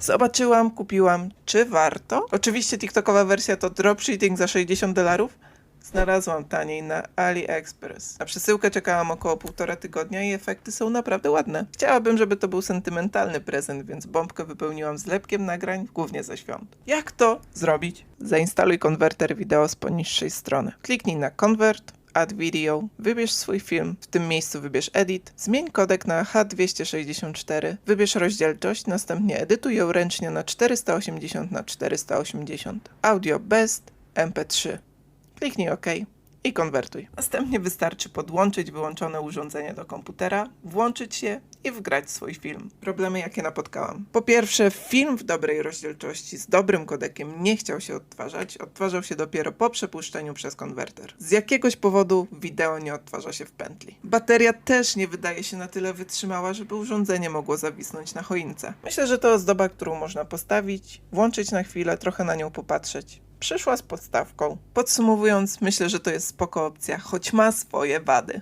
Zobaczyłam, kupiłam. Czy warto? Oczywiście TikTokowa wersja to dropshipping za 60 dolarów. Znalazłam taniej na AliExpress. Na przesyłkę czekałam około półtora tygodnia i efekty są naprawdę ładne. Chciałabym, żeby to był sentymentalny prezent, więc bombkę wypełniłam zlepkiem nagrań, głównie ze świąt. Jak to zrobić? Zainstaluj konwerter wideo z poniższej strony. Kliknij na Convert, Add Video, wybierz swój film, w tym miejscu wybierz Edit, zmień kodek na H264, wybierz rozdzielczość, następnie edytuj ją ręcznie na 480 na 480 Audio Best. MP3. Kliknij OK i konwertuj. Następnie wystarczy podłączyć wyłączone urządzenie do komputera, włączyć je i wgrać swój film. Problemy jakie napotkałam. Po pierwsze, film w dobrej rozdzielczości z dobrym kodekiem nie chciał się odtwarzać, odtwarzał się dopiero po przepuszczeniu przez konwerter. Z jakiegoś powodu wideo nie odtwarza się w pętli. Bateria też nie wydaje się na tyle wytrzymała, żeby urządzenie mogło zawisnąć na choince. Myślę, że to ozdoba, którą można postawić, włączyć na chwilę, trochę na nią popatrzeć przyszła z podstawką. Podsumowując, myślę, że to jest spoko opcja, choć ma swoje wady.